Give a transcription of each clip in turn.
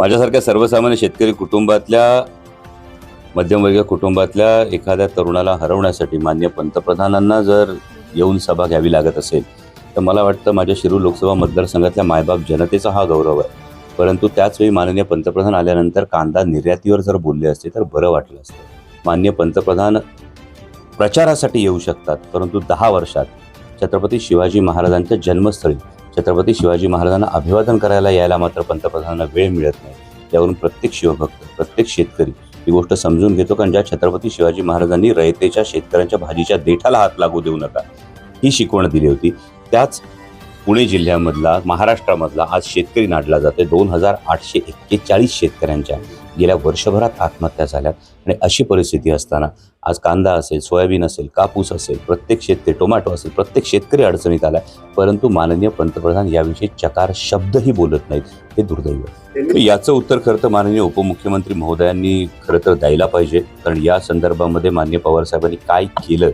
माझ्यासारख्या सर्वसामान्य शेतकरी कुटुंबातल्या मध्यमवर्गीय कुटुंबातल्या एखाद्या तरुणाला हरवण्यासाठी मान्य पंतप्रधानांना जर येऊन सभा घ्यावी लागत असेल तर मला वाटतं माझ्या शिरूर लोकसभा मतदारसंघातल्या मायबाप जनतेचा हा गौरव आहे. परंतु त्याचवेळी माननीय पंतप्रधान आल्यानंतर कांदा निर्यातीवर जर बोलले असते तर बरं वाटलं असतं. मान्य पंतप्रधान प्रचारासाठी येऊ शकतात परंतु दहा वर्षात छत्रपती शिवाजी महाराजांच्या जन्मस्थळी छत्रपती शिवाजी महाराजांना अभिवादन करायला यायला मात्र पंतप्रधानांना वेळ मिळत नाही. त्यावरून प्रत्येक शिवभक्त प्रत्येक शेतकरी ही गोष्ट समजून घेतो कारण ज्या छत्रपती शिवाजी महाराजांनी रयतेच्या शेतकऱ्यांच्या भाजीच्या देठाला हात लागू देऊ नका ही शिकवण दिली होती. त्याच पुणे जिल्ह्यामधला महाराष्ट्रामधला आज शेतकरी नाडला जाते दोन हजार आठशे एक्केचाळीस शेतकऱ्यांच्या गेल्या वर्षभरात आत्महत्या झाल्यात. आणि अशी परिस्थिती असताना आज कांदा असेल सोयाबीन असेल कापूस असेल प्रत्येक शेतकरी टोमॅटो असेल प्रत्येक शेतकरी अडचणीत आला परंतु माननीय पंतप्रधान याविषयी चकार शब्दही बोलत नाहीत. हे दुर्दैव याचं उत्तर खरं तर माननीय उपमुख्यमंत्री महोदयांनी खरं तर द्यायला पाहिजे. कारण या संदर्भामध्ये मान्य पवारसाहेबांनी काय केलं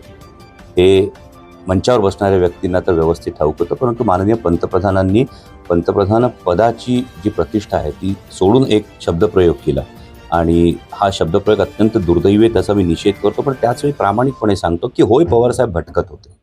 हे मंचावर बसणाऱ्या व्यक्तींना तर व्यवस्थित ठाऊक होतं. परंतु माननीय पंतप्रधानांनी पंतप्रधान पदाची जी प्रतिष्ठा आहे ती सोडून एक शब्दप्रयोग केला. आणि हा शब्दप्रयोग अत्यंत दुर्दैवी आहे त्याचा मी निषेध करतो. पण त्याचवेळी प्रामाणिकपणे सांगतो की होय पवारसाहेब भटकत होते.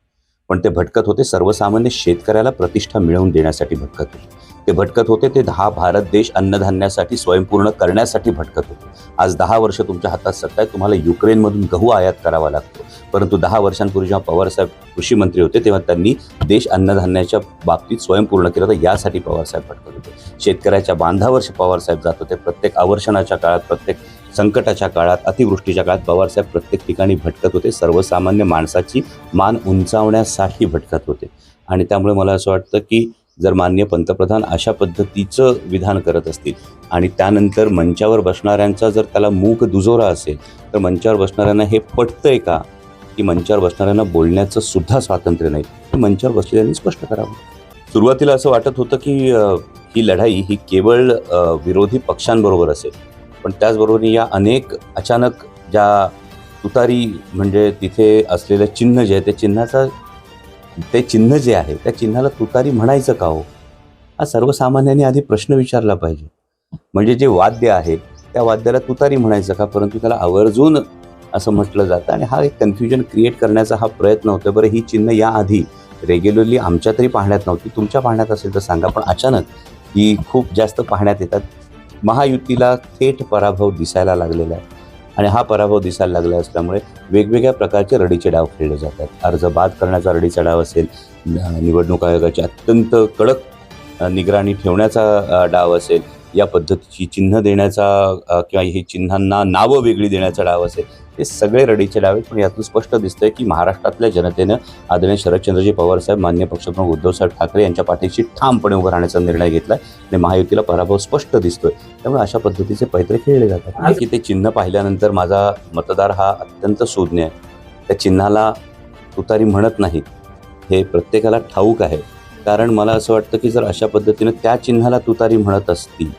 पण ते भटकत होते सर्वसामान्य शेतकऱ्याला प्रतिष्ठा मिळवून देण्यासाठी भटकत होते. ते भटकत होते ते दहा भारत देश अन्नधान्यासाठी स्वयंपूर्ण करण्यासाठी भटकत होते. आज दहा वर्ष तुमच्या हातात सत्ता आहे तुम्हाला युक्रेनमधून गहू आयात करावा लागतो. परंतु दहा वर्षांपूर्वी जेव्हा पवारसाहेब कृषी मंत्री होते तेव्हा त्यांनी देश अन्नधान्याच्या बाबतीत स्वयंपूर्ण केलं होतं. यासाठी पवारसाहेब भटकत होते. शेतकऱ्याच्या बांधावर पवारसाहेब जात होते प्रत्येक आवर्षणाच्या काळात प्रत्येक संकटाच्या काळात अतिवृष्टीच्या काळात पवारसाहेब प्रत्येक ठिकाणी भटकत होते. सर्वसामान्य माणसाची मान उंचावण्यासाठी भटकत होते. आणि त्यामुळे मला असं वाटतं की जर मान्य पंतप्रधान अशा पद्धतीचं विधान करत असतील आणि त्यानंतर मंचावर बसणाऱ्यांचा जर त्याला मूक दुजोरा असेल तर मंचावर बसणाऱ्यांना हे पटतंय का? की मंचावर बसणाऱ्यांना बोलण्याचं सुद्धा स्वातंत्र्य नाही. हे मंचावर बसलेल्यांनी स्पष्ट करावं. सुरुवातीला असं वाटत होतं की ही लढाई ही केवळ विरोधी पक्षांबरोबर असेल. पण त्याचबरोबर या अनेक अचानक ज्या तुतारी म्हणजे तिथे असलेलं चिन्ह जे आहे त्या चिन्हाचा ते चिन्ह जे आहे त्या चिन्हाला तुतारी म्हणायचं का हो? हा सर्वसामान्यांनी आधी प्रश्न विचारला पाहिजे. म्हणजे जे वाद्य आहे त्या वाद्याला तुतारी म्हणायचं का? परंतु त्याला आवर्जून असं म्हटलं जातं आणि हा एक कन्फ्युजन क्रिएट करण्याचा हा प्रयत्न होतो बरं ही चिन्ह याआधी रेग्युलरली आमच्या तरी पाहण्यात नव्हती. तुमच्या पाहण्यात असेल तर सांगा पण अचानक ही खूप जास्त पाहण्यात येतात. महायुतीला थेट पराभव दिसायला लागलेला आहे. आणि हा पराभव दिसायला लागला असल्यामुळे वेगवेगळ्या प्रकारचे रडीचे डाव खेळले जातात. अर्ज बाद करण्याचा रडीचा डाव असेल निवडणूक आयोगाची अत्यंत कडक निगराणी ठेवण्याचा डाव असेल या पद्धतीची चिन्ह देण्याचा किंवा ही चिन्हांना नावं वेगळी देण्याचा डाव असेल हे सगळे रडीचे डाव आहेत. पण यातून स्पष्ट दिसतंय की महाराष्ट्रातल्या जनतेनं आदरणीय शरदचंद्रजी पवारसाहेब मान्य पक्षप्रमुख उद्धवसाहेब ठाकरे यांच्या पाठीशी ठामपणे उभं राहण्याचा निर्णय घेतला आणि महायुतीला पराभव स्पष्ट दिसतोय. त्यामुळे अशा पद्धतीचे पैत्रे खेळले जातात. की ते चिन्ह पाहिल्यानंतर माझा मतदार हा अत्यंत शून्य आहे. त्या चिन्हाला तुतारी म्हणत नाहीत. हे प्रत्येकाला ठाऊक आहे. कारण मला असं वाटतं की जर अशा पद्धतीनं त्या चिन्हाला तुतारी म्हणत असती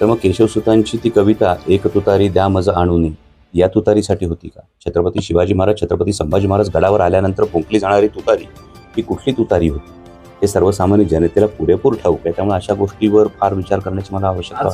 तर मग केशवसुतांची ती कविता एक तुतारी द्या मज आणून या तुतारीसाठी होती का छत्रपती शिवाजी महाराज छत्रपती संभाजी महाराज गडावर आल्यानंतर फुंकली जाणारी तुतारी ही कुठली तुतारी होती हे सर्वसामान्य जनतेला पुरेपूर ठाऊक आहे त्यामुळे अशा गोष्टीवर फार विचार करण्याची मला आवश्यकता.